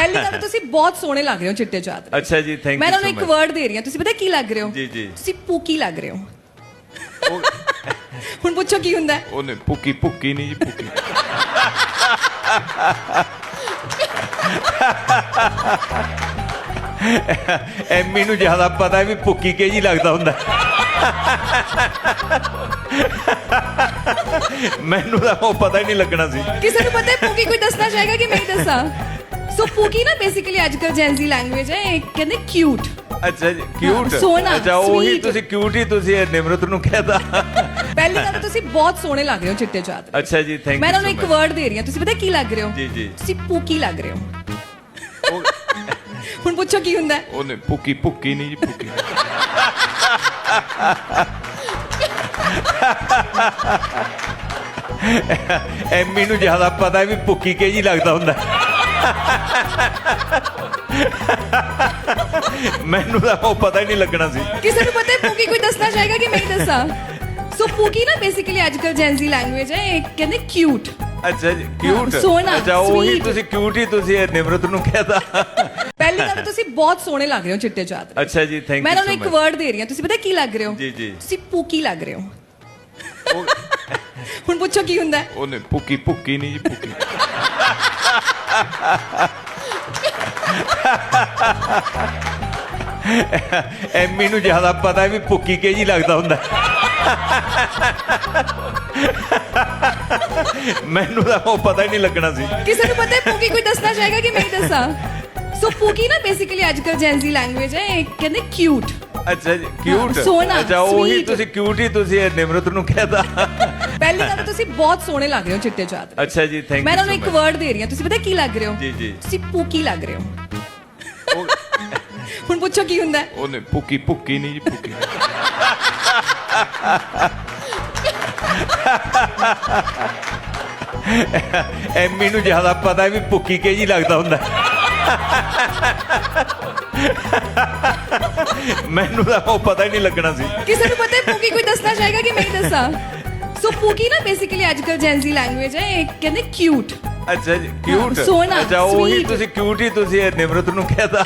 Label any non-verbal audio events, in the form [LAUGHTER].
ਪਹਿਲੀ ਗੱਲ ਤਾਂ [LAUGHS] ਤੁਸੀਂ ਬਹੁਤ ਸੋਹਣੇ ਲੱਗ ਰਹੇ ਹੋ ਚਿੱਟੇ ਚਾਦਰੇ। ਅੱਛਾ ਜੀ ਥੈਂਕ ਮੈਂ ਯੂ ਤੁਹਾਨੂੰ ਇੱਕ ਵਰਡ ਦੇ ਰਹੀ ਹਾਂ। ਤੁਸੀਂ ਪਤਾ ਕੀ ਲੱਗ ਰਹੇ ਹੋ? ਜੀ, ਜੀ। ਤੁਸੀਂ ਪੂਕੀ ਲੱਗ ਰਹੇ ਹੋ। [LAUGHS] ਹੁਣ ਪੁੱਛੋ ਕੀ ਹੁੰਦਾ ਹੈ? ਉਹਨੇ ਪੁੱਕੀ ਪੁੱਕੀ ਨਹੀਂ ਜੀ ਪੁੱਕੀ। ਐਮੀ ਨੂੰ ਜ਼ਿਆਦਾ ਪਤਾ ਵੀ ਪੁੱਕੀ ਕੇ ਜੀ ਲੱਗਦਾ ਹੁੰਦਾ। ਮੈਨੂੰ ਤਾਂ ਉਹ ਪਤਾ ਹੀ ਨਹੀਂ ਲੱਗਣਾ ਸੀ। ਕਿਸੇ ਨੂੰ ਪਤਾ ਹੈ ਪੂਕੀ ਕੋਈ ਦੱਸਣਾ ਚਾਹੇਗਾ ਕਿ ਮੈਂ ਦੱਸਾਂ ਸੋ ਪੂਕੀ ਨਾ ਬੇਸਿਕਲੀ ਅੱਜਕੱਲ ਜੈਨਜ਼ੀ ਲੈਂਗੁਏਜ ਹੈ ਇਹ ਕਹਿੰਦੇ ਕਿਊਟ ਅੱਛਾ ਜੀ ਕਿਊਟ ਸੋਹਣਾ, ਅੱਛਾ ਉਹੀ sweet। ਤੁਸੀਂ ਕਿਊਟ ਹੀ ਤੁਸੀਂ ਇਹ ਨਿਮਰਤ ਨੂੰ ਕਹਿਦਾ ਪਹਿਲੀ ਗੱਲ ਤਾਂ ਤੁਸੀਂ ਬਹੁਤ ਸੋਹਣੇ ਲੱਗ ਰਹੇ ਹੋ ਚਿੱਟੇ ਚਾਦਰੇ ਅੱਛਾ ਜੀ ਥੈਂਕ ਯੂ ਮੈਂ ਤੁਹਾਨੂੰ ਇੱਕ ਵਰਡ ਦੇ ਰਹੀ ਹਾਂ ਤੁਸੀਂ ਪਤਾ ਕੀ ਲੱਗ ਰਹੇ ਹੋ ਜੀ, ਜੀ। ਤੁਸੀਂ ਪੂਕੀ ਲੱਗ ਰਹੇ ਹੋ ਹੁਣ ਪੁੱਛੋ ਕੀ ਹੁੰਦਾ ਹੈ? ਉਹਨੇ ਪੁੱਕੀ ਪੁੱਕੀ ਨਹੀਂ ਜੀ ਪੁੱਕੀ ਐਮੀ ਨੂੰ ਜ਼ਿਆਦਾ ਪਤਾ ਵੀ ਪੁੱਕੀ ਕੇ ਜੀ ਲੱਗਦਾ ਹੁੰਦਾ ਮੈਨੂੰ ਤਾਂ ਉਹ ਪਤਾ ਹੀ ਨਹੀਂ ਲੱਗਣਾ ਸੀ। ਕਿਸੇ ਨੂੰ ਪਤਾ ਹੈ ਪੂਕੀ ਕੋਈ ਦੱਸਣਾ ਚਾਹੇਗਾ ਕਿ ਮੈਂ ਹੀ ਦੱਸਾਂ? ਸੋ ਪੂਕੀ ਨਾ ਬੇਸਿਕਲੀ ਅੱਜਕੱਲ ਜੈਨਜ਼ੀ ਲੈਂਗੁਏਜ ਹੈ ਇਹ ਕਹਿੰਦੇ ਕਿਊਟ ਅੱਛਾ ਜੀ ਕਿਊਟ ਸੋਹਣਾ, ਅੱਛਾ ਉਹੀ sweet। ਤੁਸੀਂ ਕਿਊਟ ਹੀ ਤੁਸੀਂ ਇਹ ਨਿਮਰਤ ਨੂੰ ਕਹਿਦਾ ਪਹਿਲੀ ਗੱਲ ਤਾਂ ਤੁਸੀਂ ਬਹੁਤ ਸੋਹਣੇ ਲੱਗ ਰਹੇ ਹੋ ਚਿੱਟੇ ਚਾਦਰੇ। ਅੱਛਾ ਜੀ ਥੈਂਕ ਮੈਂ ਯੂ ਤੁਹਾਨੂੰ ਇੱਕ ਵਰਡ ਦੇ ਰਹੀ ਹਾਂ ਤੁਸੀਂ ਪਤਾ ਕੀ ਲੱਗ ਰਹੇ ਹੋ? ਜੀ, ਜੀ। ਤੁਸੀਂ ਪੂਕੀ ਲੱਗ ਰਹੇ ਹੋ। ਹੁਣ ਪੁੱਛੋ ਕੀ ਹੁੰਦਾ ਹੈ? ਉਹਨੇ ਪੁੱਕੀ ਪੁੱਕੀ ਨਹੀਂ ਜੀ ਪੁੱਕੀ। ਐਮੀ ਨੂੰ ਜ਼ਿਆਦਾ ਪਤਾ ਵੀ ਪੁੱਕੀ ਕੇ ਜੀ ਲੱਗਦਾ ਹੁੰਦਾ। ਮੈਨੂੰ ਤਾਂ ਉਹ ਪਤਾ ਹੀ ਨਹੀਂ ਲੱਗਣਾ ਸੀ। ਕਿਸੇ ਨੂੰ ਪਤਾ ਹੈ ਪੂਕੀ ਕੋਈ ਦੱਸਣਾ ਚਾਹੇਗਾ ਕਿ ਮੈਂ ਹੀ ਦੱਸਾਂ? ਸੋ ਪੂਕੀ ਨਾ ਬੇਸਿਕਲੀ ਅੱਜਕੱਲ ਜੈਨਜ਼ੀ ਲੈਂਗੁਏਜ ਹੈ ਇਹ ਕਹਿੰਦੇ ਕਿਊਟ ਅੱਛਾ ਜੀ ਕਿਊਟ ਸੋਹਣਾ, ਅੱਛਾ ਉਹੀ sweet। ਤੁਸੀਂ ਕਿਊਟ ਹੀ ਤੁਸੀਂ ਇਹ ਨਿਮਰਤ ਨੂੰ ਕਹਿਦਾ ਪਹਿਲੀ ਗੱਲ ਤਾਂ ਤੁਸੀਂ ਬਹੁਤ ਸੋਹਣੇ ਲੱਗ ਰਹੇ ਹੋ ਚਿੱਟੇ ਚਾਦਰੇ ਅੱਛਾ ਜੀ ਥੈਂਕ ਯੂ ਮੈਂ ਤੁਹਾਨੂੰ ਇੱਕ ਵਰਡ ਦੇ ਰਹੀ ਹਾਂ। ਤੁਸੀਂ ਪਤਾ ਕੀ ਲੱਗ ਰਹੇ ਹੋ? ਜੀ, ਜੀ। ਤੁਸੀਂ ਪੂਕੀ ਲੱਗ ਰਹੇ ਹੋ। [LAUGHS] ਹੁਣ ਪੁੱਛੋ ਕੀ ਹੁੰਦਾ ਹੈ? ਉਹਨੇ ਪੁੱਕੀ ਪੁੱਕੀ ਨਹੀਂ ਜੀ ਪੁੱਕੀ ਐਮੀ ਨੂੰ ਜ਼ਿਆਦਾ ਪਤਾ ਵੀ ਪੁੱਕੀ ਕੇ ਜੀ ਲੱਗਦਾ ਹੁੰਦਾ। ਮੈਨੂੰ ਤਾਂ ਉਹ ਪਤਾ ਹੀ ਨਹੀਂ ਲੱਗਣਾ ਸੀ। ਕਿਸੇ ਨੂੰ ਪਤਾ ਹੈ ਪੂਕੀ ਕੋਈ ਦੱਸਣਾ ਚਾਹੇਗਾ ਕਿ ਮੈਂ ਹੀ ਦੱਸਾਂ? ਸੋ ਪੂਕੀ ਨਾ ਬੇਸਿਕਲੀ ਅੱਜਕੱਲ ਜੈਨਜ਼ੀ ਲੈਂਗੁਏਜ ਹੈ ਇਹ ਕਹਿੰਦੇ ਕਿਊਟ ਅੱਛਾ ਜੀ ਕਿਊਟ ਸੋਹਣਾ, ਅੱਛਾ ਉਹੀ sweet। ਤੁਸੀਂ ਕਿਊਟ ਹੀ ਤੁਸੀਂ ਇਹ ਨਿਮਰਤ ਨੂੰ ਕਹਿਦਾ